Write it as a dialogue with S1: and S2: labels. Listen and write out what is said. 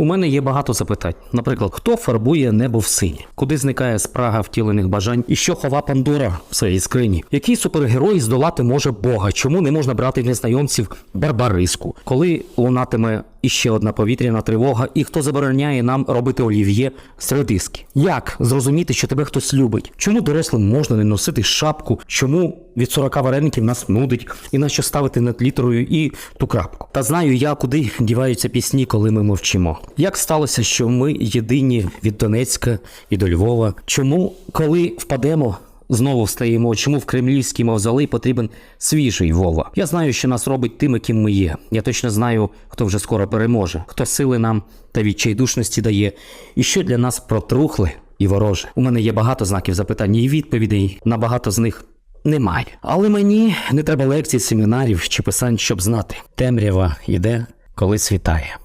S1: У мене є багато запитань. Наприклад, хто фарбує небо в синє? Куди зникає спрага втілених бажань? І що хова Пандора в своїй скрині? Який супергерой здолати може Бога? Чому не можна брати незнайомців барбариску? Коли лунатиме іще одна повітряна тривога, і хто забороняє нам робити олів'є з редиски? Як зрозуміти, що тебе хтось любить? Чому дорослим можна не носити шапку? Чому від 40 вареників нас нудить? І на що ставити над літерою і ту крапку? Та знаю я, куди діваються пісні, коли ми мовчимо. Як сталося, що ми єдині від Донецька і до Львова? Чому, коли впадемо? Знову встаємо, чому в кремлівський мавзолей потрібен свіжий Вова. Я знаю, що нас робить тими, ким ми є. Я точно знаю, хто вже скоро переможе, хто сили нам та відчайдушності дає, і що для нас протрухле і вороже. У мене є багато знаків запитань і відповідей. На багато з них немає. Але мені не треба лекцій, семінарів чи писань, щоб знати. Темрява йде, коли світає.